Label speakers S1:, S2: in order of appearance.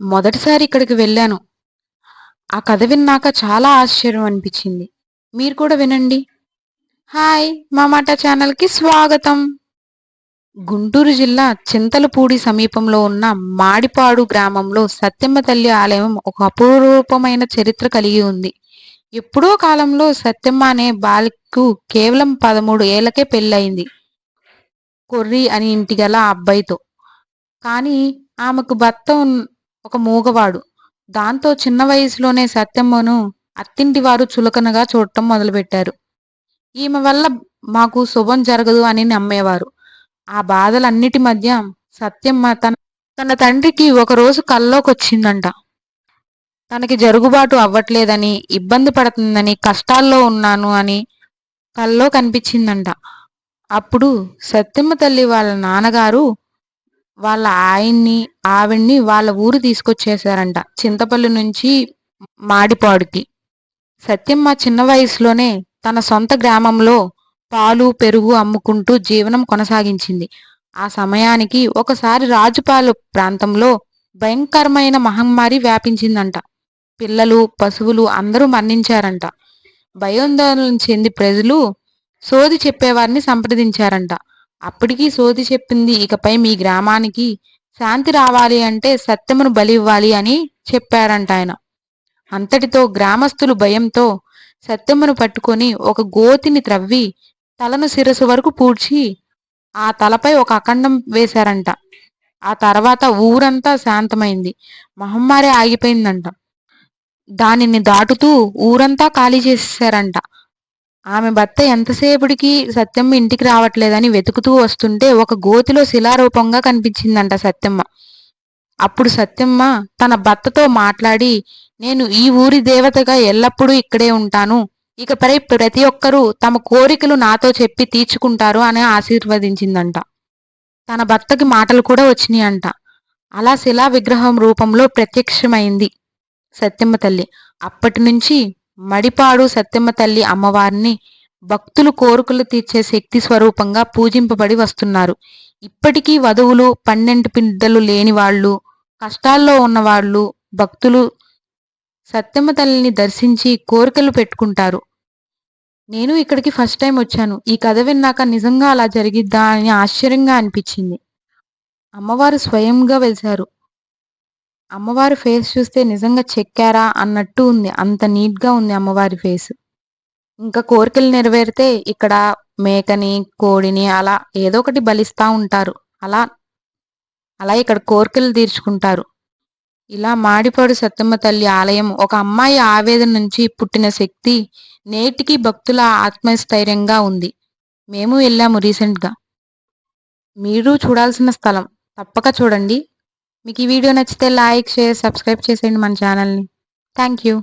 S1: మొదటిసారి ఇక్కడికి వెళ్ళాను. ఆ కథ విన్నాక చాలా ఆశ్చర్యం అనిపించింది. మీరు కూడా వినండి. హాయ్ మా మాట ఛానల్కి స్వాగతం. గుంటూరు జిల్లా చింతలపూడి సమీపంలో ఉన్న మాడిపాడు గ్రామంలో సత్యమ్మ తల్లి ఆలయం ఒక అపూర్వమైన చరిత్ర కలిగి ఉంది. ఎప్పుడో కాలంలో సత్యమ్మ అనే బాలికకు కేవలం పదమూడు ఏళ్ళకే పెళ్ళయింది. కొర్రి అని ఇంటి గల అబ్బాయితో. కానీ ఆమెకు భర్త ఒక మూగవాడు. దాంతో చిన్న వయసులోనే సత్యమ్మను అత్తింటి వారు చులకనగా చూడటం మొదలుపెట్టారు. ఈమె వల్ల మాకు శుభం జరగదు అని నమ్మేవారు. ఆ బాధలన్నిటి మధ్య సత్యమ్మ తన తన తండ్రికి ఒకరోజు కల్లోకొచ్చిందంట. తనకి జరుగుబాటు అవ్వట్లేదని ఇబ్బంది పడుతుందని కష్టాల్లో ఉన్నాను అని కల్లో కనిపించిందంట. అప్పుడు సత్యమ్మ తల్లి వాళ్ళ నాన్నగారు వాళ్ళ ఆయన్ని ఆవిడ్ని వాళ్ళ ఊరు తీసుకొచ్చేసారంట చింతపల్లి నుంచి మాడిపాడుకి. సత్యమ్మ చిన్న వయసులోనే తన సొంత గ్రామంలో పాలు పెరుగు అమ్ముకుంటూ జీవనం కొనసాగించింది. ఆ సమయానికి ఒకసారి రాజుపాలు ప్రాంతంలో భయంకరమైన మహమ్మారి వ్యాపించిందంట. పిల్లలు పశువులు అందరూ మరణించారంట. భయోందోళన చెంది ప్రజలు సోది చెప్పేవారిని సంప్రదించారంట. అప్పటికీ సోది చెప్పింది. ఇకపై మీ గ్రామానికి శాంతి రావాలి అంటే సత్యమును బలి ఇవ్వాలి అని చెప్పారంట ఆయన. అంతటితో గ్రామస్తులు భయంతో సత్యమును పట్టుకొని ఒక గోతిని త్రవ్వి తలను శిరసు వరకు పూడ్చి ఆ తలపై ఒక అఖండం వేశారంట. ఆ తర్వాత ఊరంతా శాంతమైంది. మహమ్మారి ఆగిపోయిందంట. దానిని దాటుతూ ఊరంతా ఖాళీ చేసేసారంట ఆమె భర్త ఎంతసేపుడికి సత్యమ్మ ఇంటికి రావట్లేదని వెతుకుతూ వస్తుంటే ఒక గోతిలో శిలారూపంగా కనిపించిందంట సత్యమ్మ. అప్పుడు సత్యమ్మ తన భర్తతో మాట్లాడి నేను ఈ ఊరి దేవతగా ఎల్లప్పుడూ ఇక్కడే ఉంటాను. ఇకపై ప్రతి ఒక్కరూ తమ కోరికలు నాతో చెప్పి తీర్చుకుంటారు అని ఆశీర్వదించిందంట. తన భర్తకి మాటలు కూడా వచ్చినాయంట. అలా శిలా విగ్రహం రూపంలో ప్రత్యక్షమైంది సత్యమ్మ తల్లి. అప్పటి నుంచి మడిపాడు సత్యమ్మ తల్లి అమ్మవారిని భక్తులు కోరికలు తీర్చే శక్తి స్వరూపంగా పూజింపబడి వస్తున్నారు. ఇప్పటికీ వధువులు పన్నెండు పిడ్డలు లేని వాళ్ళు కష్టాల్లో ఉన్నవాళ్ళు భక్తులు సత్యమ్మ తల్లిని దర్శించి కోరికలు పెట్టుకుంటారు. నేను ఇక్కడికి ఫస్ట్ టైం వచ్చాను. ఈ కథ విన్నాక నిజంగా అలా జరిగిద్దా అని ఆశ్చర్యంగా అనిపించింది. అమ్మవారు స్వయంగా వెలిశారు. అమ్మవారి ఫేస్ చూస్తే నిజంగా చెక్కారా అన్నట్టు ఉంది. అంత నీట్గా ఉంది అమ్మవారి ఫేస్. ఇంకా కోరికలు నెరవేరితే ఇక్కడ మేకని కోడిని అలా ఏదో ఒకటి బలిస్తూ ఉంటారు. అలా అలా ఇక్కడ కోరికలు తీర్చుకుంటారు. ఇలా మాడిపాడు సత్తమ్మ తల్లి ఆలయం ఒక అమ్మాయి ఆవేదన నుంచి పుట్టిన శక్తి నేటికి భక్తుల ఆత్మస్థైర్యంగా ఉంది. మేము వెళ్ళాము రీసెంట్గా. మీరు చూడాల్సిన స్థలం తప్పక చూడండి. మీకు ఈ వీడియో నచ్చితే లైక్ షేర్ సబ్స్క్రైబ్ చేసేయండి మన ఛానల్ని. Thank you